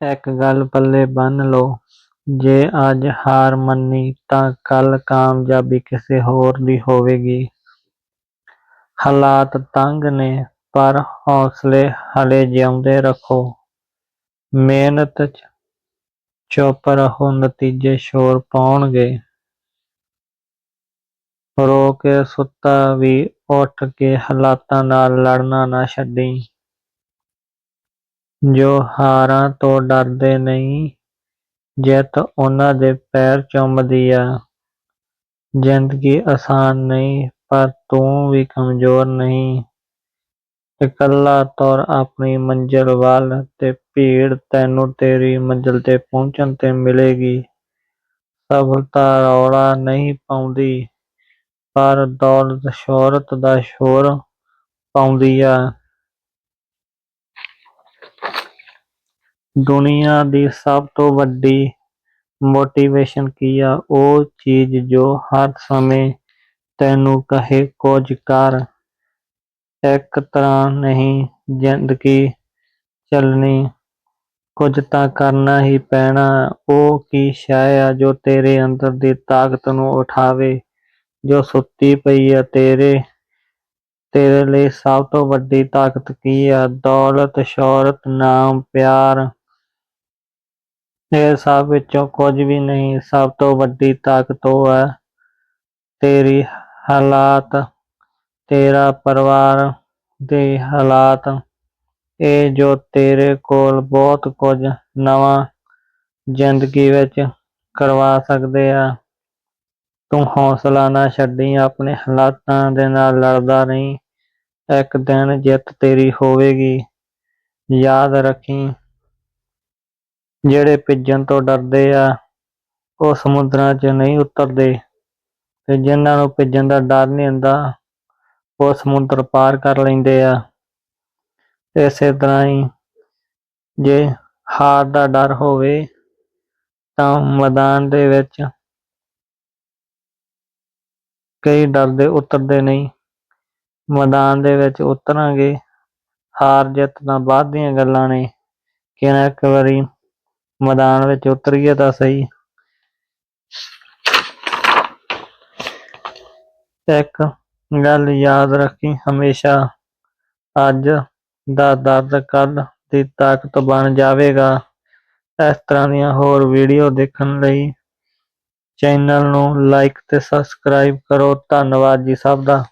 ਇੱਕ ਗੱਲ ਪੱਲੇ ਬੰਨ੍ਹ ਲਓ ਜੇ ਅੱਜ ਹਾਰ ਮੰਨੀ ਤਾਂ ਕੱਲ ਕਾਮਯਾਬੀ ਕਿਸੇ ਹੋਰ ਦੀ ਹੋਵੇਗੀ। ਹਾਲਾਤ ਤੰਗ ਨੇ, ਪਰ ਹੌਸਲੇ ਹਲੇ ਜਿਉਂਦੇ ਰੱਖੋ। ਮਿਹਨਤ 'ਚ ਚੁੱਪ ਰਹੋ, ਨਤੀਜੇ ਸ਼ੋਰ ਪਾਉਣਗੇ। ਰੋ ਕੇ ਸੁੱਤਾ ਵੀ ਉੱਠ ਕੇ ਹਾਲਾਤਾਂ ਨਾਲ ਲੜਨਾ ਨਾ ਛੱਡੀ ਜੋ ਹਾਰਾਂ ਤੋਂ ਡਰਦੇ ਨਹੀਂ, ਜਿੱਤ ਉਹਨਾਂ ਦੇ ਪੈਰ ਚੁੰਮਦੀ ਆ। ਜ਼ਿੰਦਗੀ ਆਸਾਨ ਨਹੀਂ, ਪਰ ਤੂੰ ਵੀ ਕਮਜ਼ੋਰ ਨਹੀਂ। ਇਕੱਲਾ ਤੁਰ ਆਪਣੀ ਮੰਜ਼ਿਲ ਵੱਲ ਤੇ ਭੀੜ ਤੈਨੂੰ ਤੇਰੀ ਮੰਜ਼ਿਲ ਤੇ ਪਹੁੰਚਣ ਤੇ ਮਿਲੇਗੀ। ਸਫ਼ਲਤਾ ਰੌਲਾ ਨਹੀਂ ਪਾਉਂਦੀ, ਪਰ ਦੌਲਤ ਸ਼ੋਹਰਤ ਦਾ ਸ਼ੋਰ ਪਾਉਂਦੀ ਆ। ਦੁਨੀਆ ਦੀ ਸਭ ਤੋਂ ਵੱਡੀ ਮੋਟੀਵੇਸ਼ਨ ਕੀ ਆ? ਉਹ ਚੀਜ਼ ਜੋ ਹਰ ਸਮੇਂ ਤੈਨੂੰ ਕਹੇ, ਕੁਝ ਕਰ। ਇੱਕ ਤਰ੍ਹਾਂ ਨਹੀਂ, ਜ਼ਿੰਦਗੀ ਚੱਲਣੀ, ਕੁਝ ਤਾਂ ਕਰਨਾ ਹੀ ਪੈਣਾ। ਉਹ ਕੀ ਸ਼ੈ ਆ ਜੋ ਤੇਰੇ ਅੰਦਰ ਦੀ ਤਾਕਤ ਨੂੰ ਉਠਾਵੇ, ਜੋ ਸੁੱਤੀ ਪਈ ਆ? ਤੇਰੇ ਤੇਰੇ ਲਈ ਸਭ ਤੋਂ ਵੱਡੀ ਤਾਕਤ ਕੀ ਆ? ਦੌਲਤ, ਸ਼ੋਹਰਤ, ਨਾਮ, ਪਿਆਰ। ਇਹ ਸਭ ਵਿੱਚੋਂ ਕੁਝ ਵੀ ਨਹੀਂ, ਸਭ ਤੋਂ ਵੱਡੀ ਤਾਕਤ ਉਹ ਹੈ ਤੇਰੀ ਹਾਲਾਤ, ਤੇਰਾ ਪਰਿਵਾਰ ਦੇ ਹਾਲਾਤ, ਇਹ ਜੋ ਤੇਰੇ ਕੋਲ ਬਹੁਤ ਕੁਝ ਨਵਾਂ ਜ਼ਿੰਦਗੀ ਵਿੱਚ ਕਰਵਾ ਸਕਦੇ ਆ। ਤੂੰ ਹੌਸਲਾ ਨਾ ਛੱਡੀ, ਆਪਣੇ ਹਾਲਾਤਾਂ ਦੇ ਨਾਲ ਲੜਦਾ ਰਹੀਂ ਇੱਕ ਦਿਨ ਜਿੱਤ ਤੇਰੀ ਹੋਵੇਗੀ। ਯਾਦ ਰੱਖੀ ਜਿਹੜੇ ਭਿੱਜਣ ਤੋਂ ਡਰਦੇ ਆ, ਉਹ ਸਮੁੰਦਰਾਂ 'ਚ ਨਹੀਂ ਉਤਰਦੇ ਤੇ ਜਿਨ੍ਹਾਂ ਨੂੰ ਭਿੱਜਣ ਦਾ ਡਰ ਨਹੀਂ ਹੁੰਦਾ, ਉਹ ਸਮੁੰਦਰ ਪਾਰ ਕਰ ਲੈਂਦੇ ਆ। ਇਸੇ ਤਰ੍ਹਾਂ ਹੀ ਜੇ ਹਾਰ ਦਾ ਡਰ ਹੋਵੇ, ਤਾਂ ਮੈਦਾਨ ਦੇ ਵਿੱਚ ਕਈ ਡਰਦੇ ਉਤਰਦੇ ਨਹੀਂ। ਮੈਦਾਨ ਦੇ ਵਿੱਚ ਉਤਰਾਂਗੇ, ਹਾਰ ਜਿੱਤ ਤਾਂ ਬਾਅਦ ਦੀਆਂ ਗੱਲਾਂ ਨੇ ਕਿਹੜਾ ਇੱਕ ਵਾਰੀ ਮੈਦਾਨ ਵਿੱਚ ਉਤਰੀਏ ਤਾਂ ਸਹੀ। ਇੱਕ ਗੱਲ ਯਾਦ ਰੱਖੀ, ਹਮੇਸ਼ਾ ਅੱਜ ਦਾ ਦਰਦ ਕੱਲ੍ਹ ਦੀ ਤਾਕਤ ਬਣ ਜਾਵੇਗਾ। ਇਸ ਤਰ੍ਹਾਂ ਦੀਆਂ ਹੋਰ ਵੀਡੀਓ ਦੇਖਣ ਲਈ ਚੈਨਲ ਨੂੰ ਲਾਈਕ ਤੇ ਸਬਸਕ੍ਰਾਈਬ ਕਰੋ ਧੰਨਵਾਦ ਜੀ ਸਭ ਦਾ।